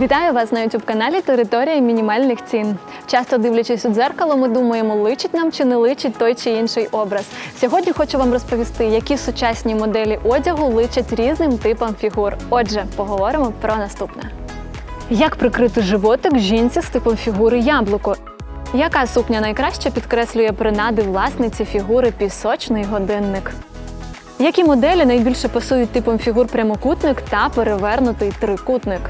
Вітаю вас на youtube каналі Територія мінімальних цін. Часто дивлячись у дзеркало, ми думаємо, личить нам чи не личить той чи інший образ. Сьогодні хочу вам розповісти, які сучасні моделі одягу личать різним типам фігур. Отже, поговоримо про наступне. Як прикрити животик жінці з типом фігури яблуко? Яка сукня найкраще підкреслює принади власниці фігури пісочний годинник? Які моделі найбільше пасують типом фігур прямокутник та перевернутий трикутник?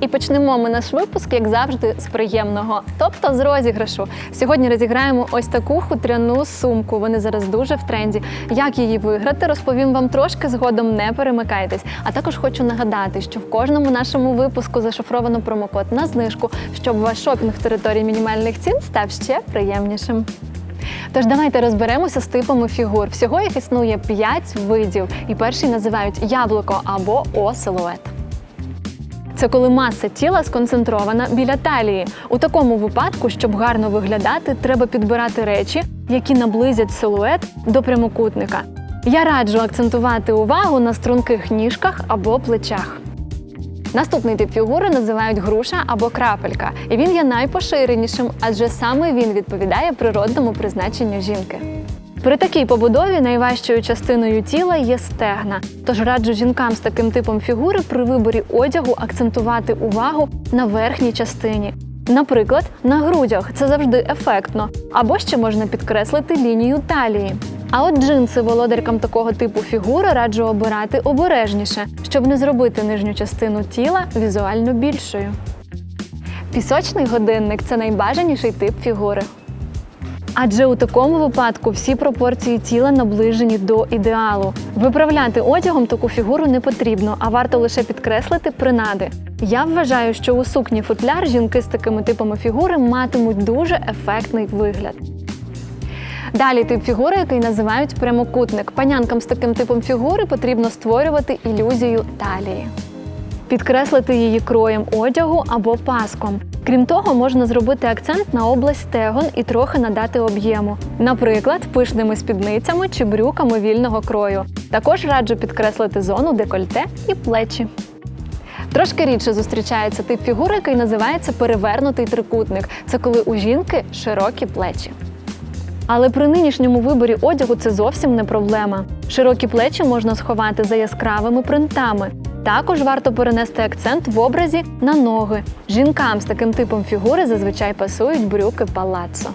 І почнемо ми наш випуск, як завжди, з приємного, тобто з розіграшу. Сьогодні розіграємо ось таку хутряну сумку. Вони зараз дуже в тренді. Як її виграти, розповім вам трошки згодом. Не перемикайтесь. А також хочу нагадати, що в кожному нашому випуску зашифровано промокод на знижку, щоб ваш шопінг в території мінімальних цін став ще приємнішим. Тож давайте розберемося з типами фігур. Всього їх існує 5 видів, і перший називають яблуко або О-силует. Це коли маса тіла сконцентрована біля талії. У такому випадку, щоб гарно виглядати, треба підбирати речі, які наблизять силует до прямокутника. Я раджу акцентувати увагу на струнких ніжках або плечах. Наступний тип фігури називають груша або крапелька, і він є найпоширенішим, адже саме він відповідає природному призначенню жінки. При такій побудові найважчою частиною тіла є стегна. Тож раджу жінкам з таким типом фігури при виборі одягу акцентувати увагу на верхній частині. Наприклад, на грудях це завжди ефектно, або ще можна підкреслити лінію талії. А от джинси володаркам такого типу фігури раджу обирати обережніше, щоб не зробити нижню частину тіла візуально більшою. Пісочний годинник це найбажаніший тип фігури. Адже у такому випадку всі пропорції тіла наближені до ідеалу. Виправляти одягом таку фігуру не потрібно, а варто лише підкреслити принади. Я вважаю, що у сукні футляр жінки з такими типами фігури матимуть дуже ефектний вигляд. Далі тип фігури, який називають прямокутник. Панянкам з таким типом фігури потрібно створювати ілюзію талії. Підкреслити її кроєм одягу або паском. Крім того, можна зробити акцент на область стегон і трохи надати об'єму, наприклад, пишними спідницями чи брюками вільного крою. Також раджу підкреслити зону декольте і плечі. Трошки рідше зустрічається тип фігури, який називається перевернутий трикутник. Це коли у жінки широкі плечі. Але при нинішньому виборі одягу це зовсім не проблема. Широкі плечі можна сховати за яскравими принтами. Також варто перенести акцент в образі на ноги. Жінкам з таким типом фігури зазвичай пасують брюки палаццо.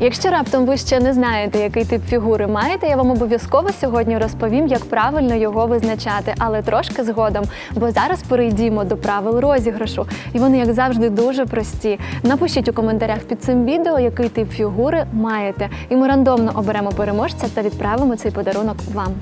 Якщо раптом ви ще не знаєте, який тип фігури маєте, я вам обов'язково сьогодні розповім, як правильно його визначати, але трошки згодом. Бо зараз перейдімо до правил розіграшу, і вони, як завжди, дуже прості. Напишіть у коментарях під цим відео, який тип фігури маєте, і ми рандомно оберемо переможця та відправимо цей подарунок вам.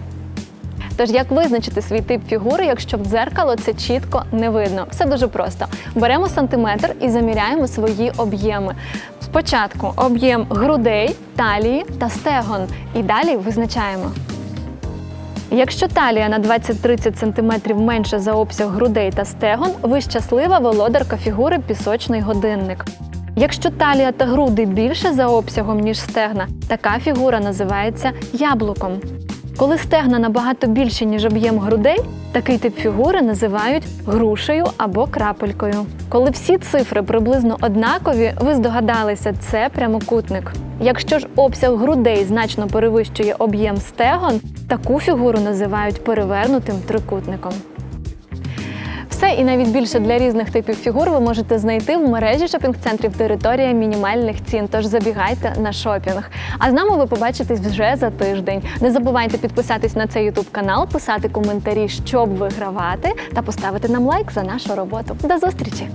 Тож як визначити свій тип фігури, якщо в дзеркало це чітко не видно? Все дуже просто. Беремо сантиметр і заміряємо свої об'єми. Спочатку об'єм грудей, талії та стегон. І далі визначаємо. Якщо талія на 20-30 см менше за обсяг грудей та стегон, ви щаслива володарка фігури пісочний годинник. Якщо талія та груди більше за обсягом, ніж стегна, така фігура називається яблуком. Коли стегна набагато більше, ніж об'єм грудей, такий тип фігури називають грушею або крапелькою. Коли всі цифри приблизно однакові, ви здогадалися, це прямокутник. Якщо ж обсяг грудей значно перевищує об'єм стегон, таку фігуру називають перевернутим трикутником. Все і навіть більше для різних типів фігур ви можете знайти в мережі шопінг-центрів територія мінімальних цін. Тож забігайте на шопінг. А з нами ви побачитесь вже за тиждень. Не забувайте підписатись на цей ютуб канал, писати коментарі, щоб вигравати, та поставити нам лайк за нашу роботу. До зустрічі!